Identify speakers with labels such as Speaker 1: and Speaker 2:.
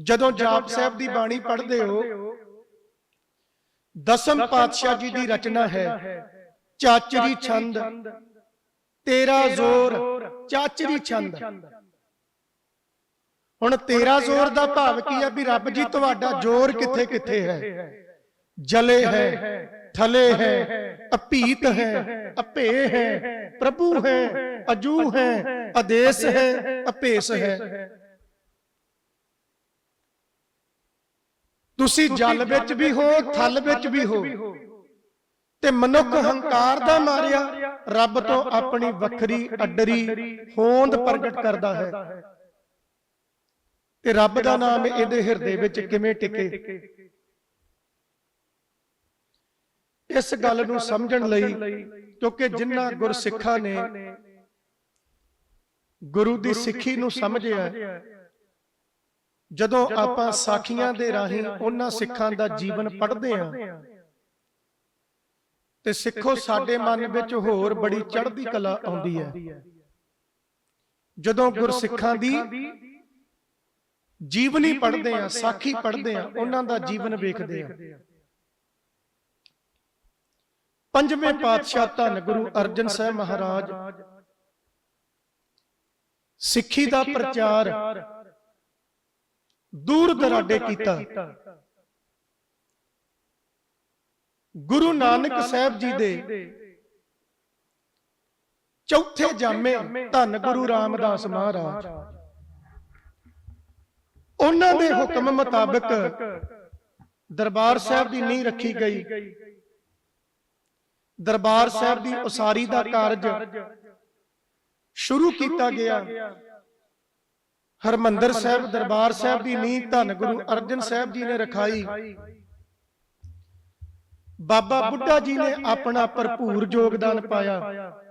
Speaker 1: ਜਦੋਂ ਜਾਪ ਸਾਹਿਬ ਦੀ ਬਾਣੀ ਪੜ੍ਹਦੇ ਹੋ ਦਸਮ ਪਾਤਸ਼ਾਹ ਜੀ ਦੀ ਰਚਨਾ ਹੈ। ਚਾਚਰੀ ਛੰਦ। ਤੇਰਾ ਜ਼ੋਰ। ਚਾਚਰੀ ਛੰਦ। ਹੁਣ ਤੇਰਾ ਜ਼ੋਰ ਦਾ ਭਾਵ ਕੀ ਹੈ ਵੀ ਰੱਬ ਜੀ ਤੁਹਾਡਾ ਜ਼ੋਰ ਕਿੱਥੇ ਕਿੱਥੇ ਹੈ? ਜਲੇ ਹੈ ਥਲੇ ਹੈ ਅਪੀਤ ਹੈ ਅਪੇ ਹੈ ਪ੍ਰਭੂ ਹੈ ਅਜੂ ਹੈ ਆਦੇਸ਼ ਹੈ। ਅਪੇਸ ਹੈ। ਤੁਸੀਂ ਜਲ ਵਿੱਚ ਵੀ ਹੋ ਥਲ ਵਿੱਚ ਵੀ ਹੋ। ਤੇ ਮਨੁੱਖ ਹੰਕਾਰ ਦਾ ਮਾਰਿਆ ਰੱਬ ਤੋਂ ਆਪਣੀ ਵੱਖਰੀ ਅੱਡਰੀ ਹੋਂਦ ਪ੍ਰਗਟ ਕਰਦਾ ਹੈ। ਤੇ ਰੱਬ ਦਾ ਨਾਮ ਇਹਦੇ ਹਿਰਦੇ ਵਿੱਚ ਕਿਵੇਂ ਟਿਕੇ? ਇਸ ਗੱਲ ਨੂੰ ਸਮਝਣ ਲਈ ਕਿਉਂਕਿ ਜਿਨ੍ਹਾਂ ਗੁਰਸਿੱਖਾਂ ਨੇ ਗੁਰੂ ਦੀ ਸਿੱਖੀ ਨੂੰ ਸਮਝਿਆ ਜਦੋਂ ਆਪਾਂ ਸਾਖੀਆਂ ਦੇ ਰਾਹੀਂ ਉਹਨਾਂ ਸਿੱਖਾਂ ਦਾ ਜੀਵਨ ਪੜ੍ਹਦੇ ਹਾਂ। ਤੇ ਸਿੱਖੋ ਸਾਡੇ ਮਨ ਵਿੱਚ ਹੋਰ ਬੜੀ ਚੜ੍ਹਦੀ ਕਲਾ ਆਉਂਦੀ ਹੈ। ਜਦੋਂ ਗੁਰਸਿੱਖਾਂ ਦੀ ਜੀਵਨੀ ਪੜ੍ਹਦੇ ਆ ਸਾਖੀ ਪੜ੍ਹਦੇ ਆ ਉਹਨਾਂ ਦਾ ਜੀਵਨ ਵੇਖਦੇ ਆ ਪੰਜਵੇਂ ਪਾਤਸ਼ਾਹ ਧੰਨ ਗੁਰੂ ਅਰਜਨ ਸਾਹਿਬ ਮਹਾਰਾਜ। ਸਿੱਖੀ ਦਾ ਪ੍ਰਚਾਰ। ਦੂਰ ਦਰਾਡੇ ਕੀਤਾ। ਗੁਰੂ ਨਾਨਕ ਸਾਹਿਬ ਜੀ ਦੇ ਚੌਥੇ ਜਾਮੇ ਧੰਨ ਗੁਰੂ ਰਾਮਦਾਸ ਮਹਾਰਾਜ। ਉਹਨਾਂ ਦੇ ਹੁਕਮ ਮੁਤਾਬਕ ਦਰਬਾਰ ਸਾਹਿਬ ਦੀ ਨੀਂਹ ਰੱਖੀ ਗਈ। ਦਰਬਾਰ ਸਾਹਿਬ ਦੀ ਉਸਾਰੀ ਦਾ ਕਾਰਜ ਸ਼ੁਰੂ ਕੀਤਾ ਗਿਆ। ਹਰਮੰਦਰ ਸਾਹਿਬ ਦਰਬਾਰ ਸਾਹਿਬ ਦੀ ਨੀਂਹ ਧੰਨ ਗੁਰੂ ਅਰਜਨ ਸਾਹਿਬ ਜੀ ਨੇ ਰਖਾਈ। ਬਾਬਾ ਬੁੱਢਾ ਜੀ ਨੇ ਆਪਣਾ ਭਰਪੂਰ ਯੋਗਦਾਨ ਪਾਇਆ।